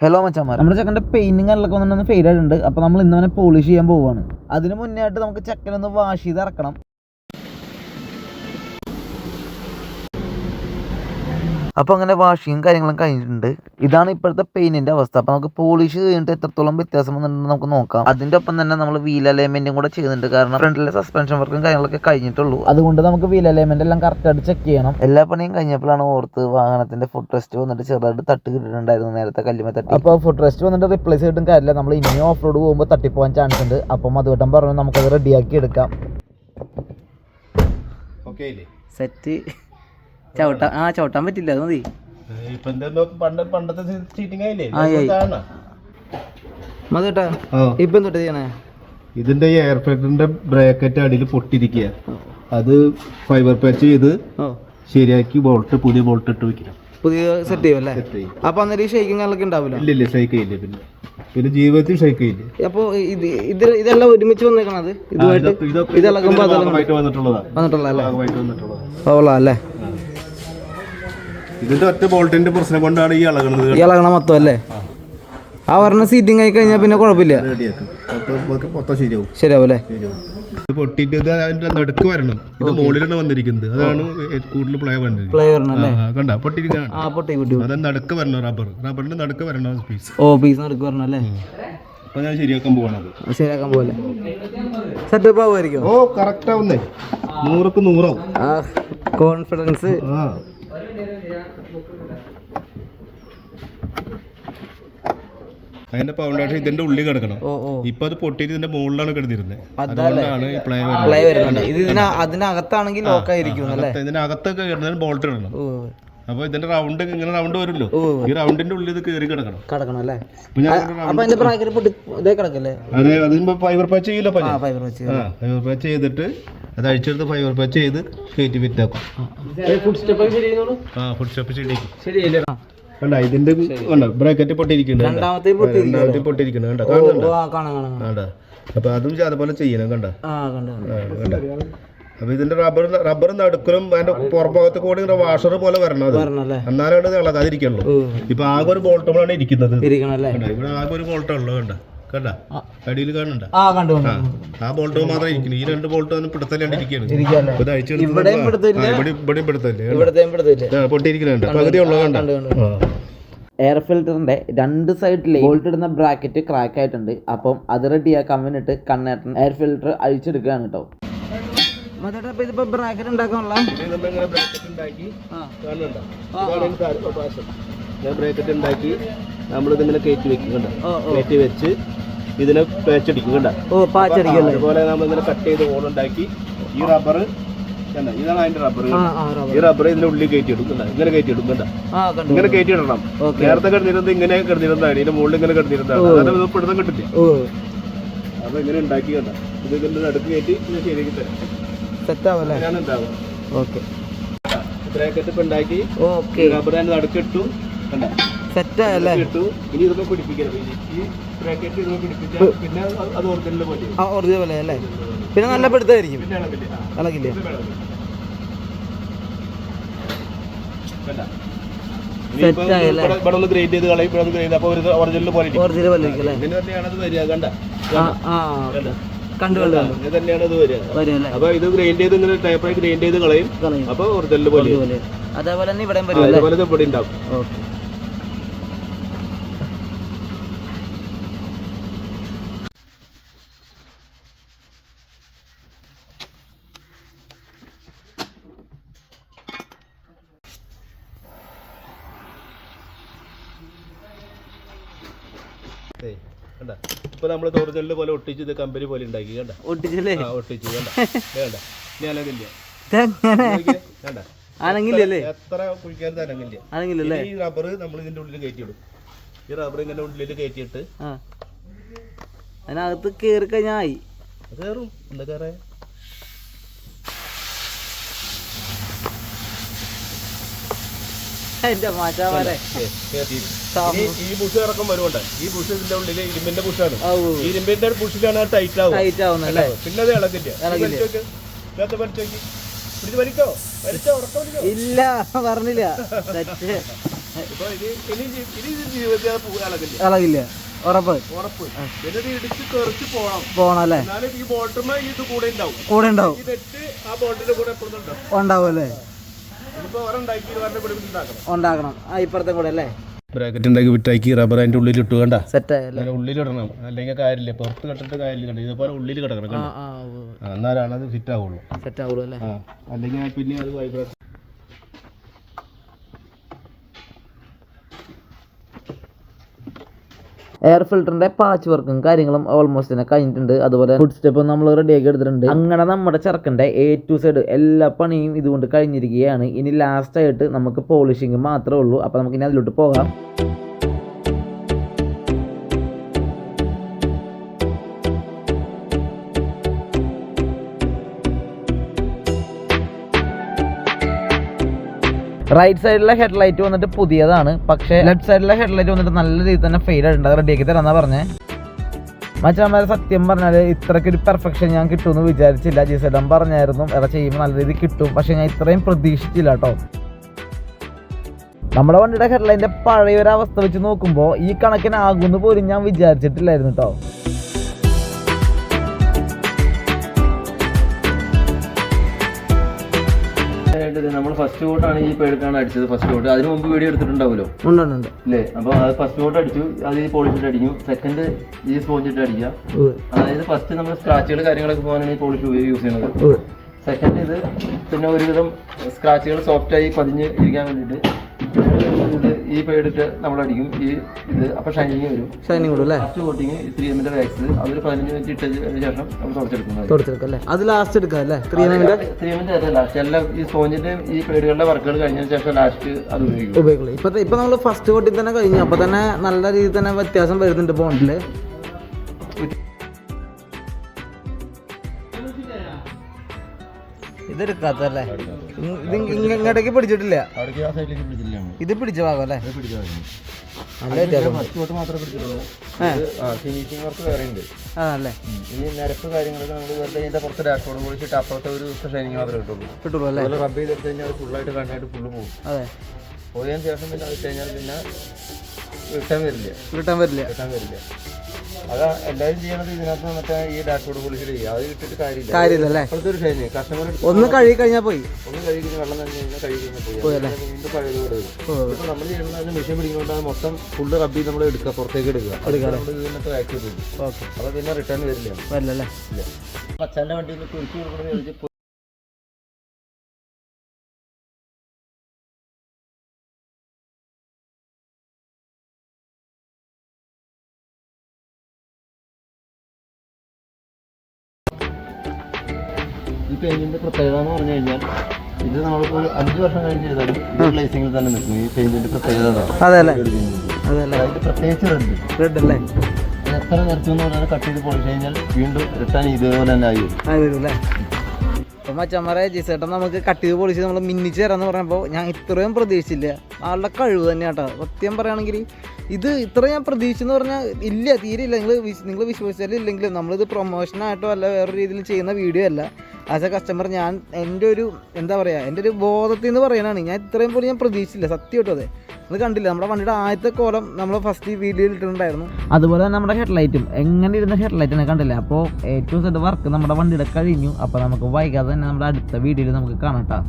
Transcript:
Hello മച്ചന്മാർ നമ്മുടെ ചെക്കന്റെ painting എല്ലാം ഒന്ന് ഫെയിൽ ആയിട്ടുണ്ട്. അപ്പോൾ നമ്മൾ ഇന്ന് പോളിഷ് ചെയ്യാൻ പോവുകയാണ് അതിന് മുന്നേ ആയിട്ട് നമുക്ക് ചെക്കനൊന്ന് വാഷ് ചെയ്ത് ഇറക്കണം. അപ്പോൾ അങ്ങനെ വാഷിങ്ങും കാര്യങ്ങളും കഴിഞ്ഞിട്ടുണ്ട്. ഇതാണ് ഇപ്പോഴത്തെ പെയിന്റിന്റെ അവസ്ഥ. അപ്പോൾ നമുക്ക് പോളിഷ് കഴിഞ്ഞിട്ട് എത്രത്തോളം വ്യത്യാസം വന്നിട്ടുണ്ടെന്ന് നമുക്ക് നോക്കാം. അതിന്റെ ഒപ്പം തന്നെ നമ്മൾ വീൽ അലൈൻമെന്റും കൂടെ ചെയ്യുന്നുണ്ട്. കാരണം ഫ്രണ്ടിലെ സസ്പെൻഷൻ വർക്കും കാര്യങ്ങളൊക്കെ കഴിഞ്ഞിട്ടുള്ളൂ. അതുകൊണ്ട് നമുക്ക് വീൽ അലൈൻമെന്റ് എല്ലാം കറക്റ്റായിട്ട് ചെക്ക് ചെയ്യണം. എല്ലാ പണിയും കഴിഞ്ഞപ്പോഴാണ് ഓർത്ത് വാഹനത്തിന്റെ ഫുഡ് റെസ്റ്റ് വന്നിട്ട് ചെറുതായിട്ട് തട്ട് കിട്ടിയിട്ടുണ്ടായിരുന്നു നേരത്തെ കല്ലുമേ തട്ടി. അപ്പോൾ ഫുഡ് റെസ്റ്റ് വന്നിട്ട് റിപ്ലേസ് ചെയ്തിട്ടും കാര്യമില്ല. നമ്മൾ ഇനിയും ഓഫ് റോഡ് പോകുമ്പോൾ തട്ടിപ്പോകാൻ ചാൻസ് ഉണ്ട്. അപ്പം അതുവട്ടം പറഞ്ഞു നമുക്കത് റെഡിയാക്കി എടുക്കാം. ഓക്കെ സെറ്റ് ചവിട്ടാൻ ആ ചവിട്ടാൻ പറ്റില്ല അത് മതി. ഇപ്പൊ എന്താ പണ്ടത്തെ ചീറ്റിംഗ് ആയില്ലേ? ആയി, ആയി. ഇതാണ്. മതി കേട്ടാ ആ. ഇപ്പം തൊട്ട് ചെയ്യണേ? ഇതിന്റെ എയർ ഫിൽറ്ററിന്റെ ബ്രാക്കറ്റ് അടിയിൽ പൊട്ടിരിക്കുക അത് ഫൈബർ പാച്ച് ചെയ്ത് ശരിയാക്കി ബോൾട്ട് പുതിയ ബോൾട്ട് ഇട്ട് വെക്കണം പുതിയ സെറ്റ് ചെയ്യും അല്ലേ? സെറ്റ് ചെയ്യും. അപ്പൊ അന്നേരം ഷെയ്ക്കും കാര്യങ്ങളൊക്കെ ഉണ്ടാവില്ല ഇല്ല ഇല്ല ഷെയ്ക്ക് ചെയ്യില്ല പിന്നെ. പിന്നെ ജീവിതത്തിൽ ഷെയ്ക്ക് ചെയ്യില്ല. അപ്പൊ ഇത് ഇത് ഇതെല്ലാം ഒരുമിച്ച് വന്നേക്കണത് ഇതുമായിട്ട് ഇതെല്ലാം വന്നിട്ടുള്ളതാ അതെല്ലാം ഭാഗമായിട്ട് വന്നിട്ടുള്ളതാണ് വന്നിട്ടുള്ള അല്ലേ? ഇതിന്റെ ഒറ്റ ബോൾട്ടിന്റെ പ്രശ്നം കൊണ്ടാണ് ഈ ഇളകുന്നത് ഇളകണ മൊത്തം അല്ലേ ആ പറഞ്ഞ സീറ്റിംഗ് ആയി കഴിഞ്ഞാൽ പിന്നെ കുഴപ്പമില്ല. ശരിയാവും. ശരിയാവല്ലേ? ഇത് പൊട്ടിയിട്ട് ഇത് അതിന്റെ നടുക്ക് വരണം. ഇത് മുകളിലാണ് വന്നിരിക്കുന്നത്. അതാണ് കൂടുതൽ പ്ലേ വന്നത്. പ്ലേ വരണം അല്ലേ? കണ്ട? പൊട്ടിയിരിക്കുകയാണ് ആ പൊട്ടി പൊട്ടി അത് നടുക്ക് വരണം റബ്ബർ. റബ്ബറിന്റെ നടുക്ക് വരണം പീസ് ഓ പീസ് നടക്ക് വരണം അല്ലേ? അപ്പൊ ഞാൻ ശരിയാക്കാൻ പോകണത് ശരിയാക്കാൻ പോലെ സെറ്റപ്പ് ആവുമായിരിക്കും ഓ കറക്റ്റ് ആവുന്നേ. നൂറക്ക് നൂറാവും. ആ കോൺഫിഡൻസ് ആ. അതിന്റെ പൗണ്ടേഷൻ ഇതിന്റെ ഉള്ളിൽ കിടക്കണം. ഇപ്പൊ അത് പൊട്ടിയിട്ട് ഇതിന്റെ മുകളിലാണ് കിടന്നിരുന്നത്. അതുകൊണ്ടാണ് ഈ പ്ലേ വരുന്നത്. ഇത് ഇതിന അതിനകത്താണെങ്കിൽ ലോക്ക് ആയിരിക്കും ഇതിനകത്തൊക്കെ കിടന്നതിന് ബോൾട്ട് ഇടണം. അപ്പൊ ഇതിന്റെ റൗണ്ട് ഇങ്ങനെ റൗണ്ട് വരുമല്ലോ. ഈ റൗണ്ടിന്റെ ഉള്ളിൽ ഇത് കയറി കിടക്കണം. കിടക്കണം അല്ലേ? പൊട്ടി അതെ അതിന് ഫൈബർ പാച്ച് ചെയ്യില്ല ആ ഫൈബർ പാച്ച് ആ ഫൈബർ പാച്ച് ചെയ്തിട്ട് അത് അഴിച്ചെടുത്ത് ഫൈബർ പാച്ച് ചെയ്ത് കയറ്റി വിറ്റാക്കും. ഫുഡ് സ്റ്റെപ്പ് ശരിയായിരുന്നു ആ ഫുഡ് സ്റ്റെപ്പ് ശരിയാക്കി. ശരിയല്ലേ? കണ്ട ഇതിന്റെ കണ്ട ബ്രാക്കറ്റ് പൊട്ടിയിരിക്കുന്നുണ്ട് രണ്ടാമത്തെ പൊട്ടി രണ്ടാമത്തെ പൊട്ടിയിരിക്കുന്നു കണ്ട. അപ്പൊ അതും അതുപോലെ ചെയ്യണം കണ്ട. ആ കണ്ടു അപ്പൊ ഇതിന്റെ റബ്ബർ റബ്ബർ നടുക്കലും അതിന്റെ പുറഭാഗത്ത് കൂടി വാഷർ പോലെ വരണം അത്. വരണം അല്ലേ എന്നാലാണ് ഇളകാതിരിക്കുള്ളൂ ഇപ്പൊ ആകെ ഒരു ബോൾട്ടുകളാണ് ഇരിക്കുന്നത്. ഇരിക്കണം അല്ലേ കണ്ട ഇവിടെ ആകെ ഒരു ബോൾട്ടേ ഉള്ളൂ കണ്ട. കണ്ട? അടിയിൽ കാണണ്ട ആ ബോൾട്ട് മാത്രമേ ഇരിക്കുന്നു ഈ രണ്ട് ബോൾട്ട്. ആ, ഇവിടെ പിടുത്തല്ലേ പൊട്ടിയിരിക്കുന്നുണ്ട് കണ്ട. എയർ ഫിൽറ്ററിന്റെ രണ്ട് സൈഡിലെ ബോൾട്ട് ഇടുന്ന ബ്രാക്കറ്റ് ക്രാക്ക് ആയിട്ടുണ്ട്. അപ്പം അത് റെഡിയാക്കാൻ വേണ്ടിട്ട് കണ്ണേട്ടൻ എയർ ഫിൽറ്റർ അഴിച്ചെടുക്കുകയാണ് കേട്ടോ. ഇതിപ്പോ ബ്രാക്കറ്റ് ഉണ്ടാക്കാനുള്ള? ബ്രാക്കറ്റ് ഉണ്ടാക്കി നമ്മളിതിങ്ങനെ കയറ്റി വെക്കും കണ്ട ഓ ഓ കയറ്റി വെച്ച് ഇതിനെ പേച്ചടിക്കും കണ്ടോ ഓ ഇങ്ങനെ അതുപോലെ കട്ട് ചെയ്ത് ഹോൾ ഈ റബ്ബർ ഇതാണ് അതിന്റെ റബ്ബർ. ഈ റബ്ബർ ഇതിന്റെ ഉള്ളിൽ കയറ്റി എടുക്കണ്ട കണ്ട ഇങ്ങനെ കയറ്റി എടുക്കണ്ട ഇങ്ങനെ കയറ്റി ഇടണം. നേരത്തെ കിടന്നിരുന്നത് ഇങ്ങനെ കിടന്നിരുന്നതാണ്. ഇതിന്റെ മുകളിൽ ഇങ്ങനെ കിടന്നിരുന്നതാണ്. അതാണ് പിടുത്തം കിട്ടില്ല. അപ്പൊ ഇങ്ങനെ ഉണ്ടാക്കി കണ്ട ഇത് ഇതിന്റെ നടുക്ക് കയറ്റി ഇത് ശരിയാക്കി തരാം. സെറ്റ് ആവല്ലേ ഞാൻ ഉണ്ടാവുക. ഓക്കെ. ഇത്രയൊക്കെ ഇപ്പൊ ഉണ്ടാക്കി റബ്ബർ അതിന്റെ നടുക്കിട്ടു കണ്ട? സെറ്റ് ആയല്ലേ ഇട്ടു. ഇനി ഇതൊക്കെ പിടിപ്പിക്കണം. ഇനി ഈ ബ്രാക്കറ്റ് ഇതൊക്കെ പിടിപ്പിച്ചാൽ പിന്നെ അത് അത് ഒറിജിനൽ പോലെ ആ ഒറിജിനൽ പോലെ അല്ലേ? പിന്നെ നല്ല പിടുത്തമായിരിക്കും. ഇളകില്ല അതേപോലെ ഇത് ഇളകും. കണ്ട? Set ഇനിയിപ്പോ ആയല്ലേ? ഇവിടെ ഇവിടെ ഒന്ന് ഗ്രേഡ് ചെയ്ത് കളയും ഇവിടെ ഒന്ന് ഗ്രേഡ് അപ്പൊ ഒരു ഒറിജിനൽ പോലെ ഇരിക്കും. ഒറിജിനൽ പോലെ ഇരിക്കും അല്ലേ ഇതിന് തന്നെയാണ് അത് വരിക കണ്ട ആ ആ കണ്ട? കണ്ടു കണ്ടു കണ്ടു ഇത് തന്നെയാണ് ഇത് വരിക വരും അല്ലേ അപ്പൊ ഇത് ഗ്രൈൻഡ് ചെയ്ത് ഇങ്ങനെ ടൈപ്പായി ഗ്രൈൻഡ് ചെയ്ത് കളയും കളയും അപ്പൊ ഒറിജിനൽ പോലെ പോലെ അതേപോലെ തന്നെ ഇവിടെയും വരും അല്ലേ അതുപോലെ ഇത് ഇവിടെ ഉണ്ടാവും ഓക്കെ ഏയ്, കണ്ട? ഇപ്പൊ നമ്മൾ ഒറിജിനൽ പോലെ ഒട്ടിച്ച് ഇത് കമ്പനി പോലെ ഉണ്ടാക്കി കണ്ട? ഒട്ടിച്ചല്ലേ? ആ ഒട്ടിച്ച് കണ്ട? ഇനി അലകില്ല കണ്ട? അനങ്ങില്ലല്ലേ എത്ര കുഴിക്കാനും അനങ്ങില്ല അനങ്ങില്ലല്ലേ ഈ റബ്ബർ നമ്മൾ ഇതിന്റെ ഉള്ളിൽ കയറ്റിയിടും. ഈ റബ്ബർ ഇങ്ങനെ ഉള്ളിൽ കയറ്റിയിട്ട് അതിനകത്ത് കയറി കഴിഞ്ഞായി കേറും. കയറും എന്താ കയറേ എന്റെ മാറ്റാമാരെ ഈ ബുഷ് ഇറക്കം വരുമുണ്ട് ഈ ബുഷ് ഇതിന്റെ ഉള്ളിൽ ഇരുമ്പിന്റെ ബുഷാണ്. ഇരുമ്പിന്റെ ബുഷിലാണ് ടൈറ്റ് ആവും ടൈറ്റ് ആവുന്നത് പിന്നെ അത് ഇളകില്ല ഇളകില്ല. വലിച്ച് നോക്ക്. ഇതിനകത്ത് പിടിച്ച് വലിക്കോ? വലിച്ചോ ഉറക്കം ഇല്ല പറഞ്ഞില്ല. ഇളകില്ല. ഉറപ്പ്. ഇടിച്ച് തെറിച്ച് പോകണം. അല്ലേ? ഈ ബോട്ടുമ്മ ഇത് കൂടെ ഉണ്ടാവും. കൂടെ ഉണ്ടാവും. ഉണ്ടാവും അല്ലേ ഇതിപ്പോ ഒരെണ്ടാക്കി പറഞ്ഞ പിടിപ്പിച്ചുണ്ടാക്കണം ഉണ്ടാക്കണം. ആ ഇപ്പുറത്തെ കൂടെ അല്ലേ? ബ്രാക്കറ്റ് ഉണ്ടാക്കി വിട്ടാക്കി റബ്ബർ അതിന്റെ ഉള്ളിൽ ഇട്ടു കണ്ട. സെറ്റായല്ലേ ഉള്ളിൽ ഉള്ളിലിടണം അല്ലെങ്കിൽ കാര്യമില്ല. പുറത്ത് കെട്ടിട്ട് കാര്യമില്ല കണ്ട ഇതുപോലെ ഉള്ളിൽ കിടക്കണം എന്നാലാണ് അത് ഫിറ്റ് ആവുള്ളൂ. സെറ്റ് ആവുള്ളൂ അല്ലേ? അല്ലെങ്കിൽ പിന്നെ അത് വൈബ്രേഷൻ എയർ ഫിൽറ്ററിന്റെ പാച്ച് വർക്കും കാര്യങ്ങളും ഓൾമോസ്റ്റ് തന്നെ കഴിഞ്ഞിട്ടുണ്ട്. അതുപോലെ ഫുഡ് സ്റ്റെപ്പും നമ്മൾ റെഡിയാക്കി എടുത്തിട്ടുണ്ട്. അങ്ങനെ നമ്മുടെ ചെറുക്കന്റെ എ ടു സൈഡ് എല്ലാ പണിയും ഇതുകൊണ്ട് കഴിഞ്ഞിരിക്കുകയാണ്. ഇനി ലാസ്റ്റ് ആയിട്ട് നമുക്ക് പോളിഷിങ് മാത്രമേ ഉള്ളൂ. അപ്പോൾ നമുക്ക് ഇനി അതിലോട്ട് പോകാം. റൈറ്റ് സൈഡിലെ ഹെഡ്ലൈറ്റ് വന്നിട്ട് പുതിയതാണ്. പക്ഷേ ലെഫ്റ്റ് സൈഡിലെ ഹെഡ്ലൈറ്റ് വന്നിട്ട് നല്ല രീതിയിൽ തന്നെ ഫെയിൽ ആയിട്ടുണ്ട്. അത് റെഡിയാക്കി തരാന്നാ പറഞ്ഞേ. മച്ചാമാരെ സത്യം പറഞ്ഞാൽ ഇത്രയ്ക്ക് ഒരു പെർഫെക്ഷൻ ഞാൻ കിട്ടുമെന്ന് വിചാരിച്ചില്ല. ജിസേട്ടൻ പറഞ്ഞായിരുന്നു എടാ ചെയ്യുമ്പോൾ നല്ല രീതിയിൽ കിട്ടും. പക്ഷെ ഞാൻ ഇത്രയും പ്രതീക്ഷിച്ചില്ല കേട്ടോ. നമ്മുടെ വണ്ടിയുടെ ഹെഡ്ലൈന്റെ പഴയ ഒരു അവസ്ഥ വെച്ച് നോക്കുമ്പോൾ ഈ കണക്കിനാകുമെന്ന് പോലും ഞാൻ വിചാരിച്ചിട്ടില്ലായിരുന്നു കേട്ടോ. നമ്മൾ ഫസ്റ്റ് വോട്ടാണ് ഈ പേടുക്കാണ് അടിച്ചത് ഫസ്റ്റ് വോട്ട് അതിന് മുമ്പ് വീഡിയോ എടുത്തിട്ടുണ്ടാവുമല്ലോ? ഉണ്ട് ഉണ്ട് ഉണ്ട്. അല്ലേ അപ്പോൾ അത് ഫസ്റ്റ് വോട്ട് അടിച്ചു അത് ഈ പോളിഷിട്ട് അടിക്കും. സെക്കൻഡ് ഈ സ്പോഞ്ചിട്ട് അടിക്കുക. അതായത് ഫസ്റ്റ് നമ്മൾ സ്ക്രാച്ചുകൾ കാര്യങ്ങളൊക്കെ പോകാനാണ് ഈ പോളിഷ് യൂസ് ചെയ്യുന്നത്. സെക്കൻഡ് ഇത് പിന്നെ ഒരുവിധം സ്ക്രാച്ചുകൾ സോഫ്റ്റായി പതിഞ്ഞ് ഇരിക്കാൻ വേണ്ടിയിട്ട്. ഇത് ഈ പേടിട്ട് നമ്മൾ അടിക്കും. ഈ ഇത് അപ്പോൾ ഷൈനിങ് വരും. ഷൈനിങ് കൂടും അല്ലേ? ഫസ്റ്റ് കോട്ടിങ് ത്രീ എമ്മിന്റെ വാക്സ് അതൊരു പതിനഞ്ച് മിനിറ്റ് ഇട്ടതിന് ശേഷം നമ്മൾ തുടച്ചെടുക്കുന്നത് തുടച്ചെടുക്കാം അല്ലേ? അത് ലാസ്റ്റ് എടുക്കാം അല്ലേ? ത്രീ എമ്മിന്റെ ത്രീ എമ്മിന്റെ ലാസ്റ്റ് എല്ലാം ഈ സ്പോഞ്ചിന്റെ ഈ പേടുകളുടെ വർക്കുകൾ കഴിഞ്ഞതിന് ശേഷം ലാസ്റ്റ് അത് ഉപയോഗിക്കും. ഉപയോഗിക്കുള്ളൂ ഇപ്പൊ ഇപ്പൊ നമ്മൾ ഫസ്റ്റ് കോട്ടിൽ തന്നെ കഴിഞ്ഞു. അപ്പൊ തന്നെ നല്ല രീതിയിൽ തന്നെ വ്യത്യാസം വരുന്നുണ്ട് ബോണ്ടിൽ ഇത് എടുക്കാത്തല്ലേ ഇത് ഇങ്ങ- ഇങ്ങോട്ടേക്ക് പിടിച്ചിട്ടില്ല. ഇത് പിടിച്ച ഭാഗം. അല്ലേ? നല്ല വ്യത്യാസം അല്ലേ? റിട്ടേൺ വരില്ല. റിട്ടേൺ വരില്ല. അതാ എല്ലാവരും ചെയ്യണത് ഇതിനകത്ത് മറ്റേ ഈ ഡാഷ്ബോർഡ് പൊളിച്ചിട്ട് ചെയ്യുക അത് ഇട്ടിട്ട് കാര്യമില്ല. കാര്യമില്ല അല്ലേ അപ്പോഴത്തെ ഒരു കസ്റ്റമർ ഒന്ന് കഴുകി കഴിഞ്ഞാൽ പോയി. ഒന്ന് കഴുകി വെള്ളം തന്നെ കഴിഞ്ഞാൽ കഴുകി കഴിഞ്ഞാൽ പോയി അത് വീണ്ടും പഴയത് കൂടെ വരും. ഓ. ഇപ്പൊ നമ്മൾ ചെയ്യുന്നത് മെഷീൻ പിടിക്കുന്നുണ്ട് അത് മൊത്തം ഫുള്ള് റബ്ബി നമ്മൾ എടുക്കുക പുറത്തേക്ക് എടുക്കുക. നമ്മൾ ഇതിനകത്ത് വാക്ക് ചെയ്തു ഓക്കെ. അപ്പോൾ പിന്നെ റിട്ടേൺ വരില്ല. വരില്ല അല്ലേ? ഇല്ല. അച്ഛന്റെ വണ്ടിയിൽ കുറിച്ച് ഈ പെയിന്റിന്റെ പ്രത്യേകത എന്ന് പറഞ്ഞു കഴിഞ്ഞാൽ ഇത് നമ്മളിപ്പോൾ ഒരു അഞ്ച് വർഷം കഴിഞ്ഞ് ചെയ്താലും ഈ ഗ്ലേസിംഗിൽ തന്നെ നിൽക്കും. ഈ പെയിന്റിന്റെ പ്രത്യേകത. അതെ അല്ലേ. അതെ അല്ലേ പ്രത്യേകിച്ച് റെഡ് റെഡ് അല്ലേ? എത്ര നിറച്ചു എന്ന് പറഞ്ഞാൽ കട്ട് ചെയ്ത് പോയി കഴിഞ്ഞാൽ വീണ്ടും റിട്ടേൺ ഇതേപോലെ തന്നെ ആയി വരും. അപ്പൊ മച്ചന്മാരെ ജിസേട്ടൻ നമുക്ക് കട്ട് ചെയ്ത് പൊളിച്ച് നമ്മൾ മിന്നിച്ച് തരാമെന്ന് പറഞ്ഞപ്പോൾ ഞാൻ ഇത്രയും പ്രതീക്ഷിച്ചില്ല. ആളുടെ കഴിവ് തന്നെ കേട്ടോ സത്യം പറയുകയാണെങ്കിൽ ഇത് ഇത്ര ഞാൻ പ്രതീക്ഷിച്ചെന്ന് പറഞ്ഞാൽ ഇല്ല തീരെ ഇല്ല. നിങ്ങൾ നിങ്ങൾ വിശ്വസിച്ചാലും ഇല്ലെങ്കിലും നമ്മളിത് പ്രൊമോഷനായിട്ടോ അല്ല വേറെ രീതിയിൽ ചെയ്യുന്ന വീഡിയോ അല്ല. ആസ് എ കസ്റ്റമർ ഞാൻ എന്റെ ഒരു എന്താ പറയുക എന്റെ ഒരു ബോധത്തിൽ നിന്ന് പറയാനാണ് ഞാൻ ഇത്രയും പോലും ഞാൻ പ്രതീക്ഷിച്ചില്ല. സത്യം കേട്ടോ അതെ. നിങ്ങൾ കണ്ടില്ല? നമ്മുടെ വണ്ടിയുടെ ആദ്യത്തെ കോലം നമ്മൾ ഫസ്റ്റ് വീഡിയോയിൽ ഇട്ടിട്ടുണ്ടായിരുന്നു. അതുപോലെ തന്നെ നമ്മുടെ ഹെഡ്ലൈറ്റും എങ്ങനെ ഇരുന്ന ഹെഡ്ലൈറ്റിനെ കണ്ടില്ല? അപ്പോൾ ഏറ്റവും സെഡ് വർക്ക് നമ്മുടെ വണ്ടിയുടെ കഴിഞ്ഞു. അപ്പോൾ നമുക്ക് വൈകാതെ തന്നെ നമ്മുടെ അടുത്ത വീഡിയോയിൽ നമുക്ക് കാണാം.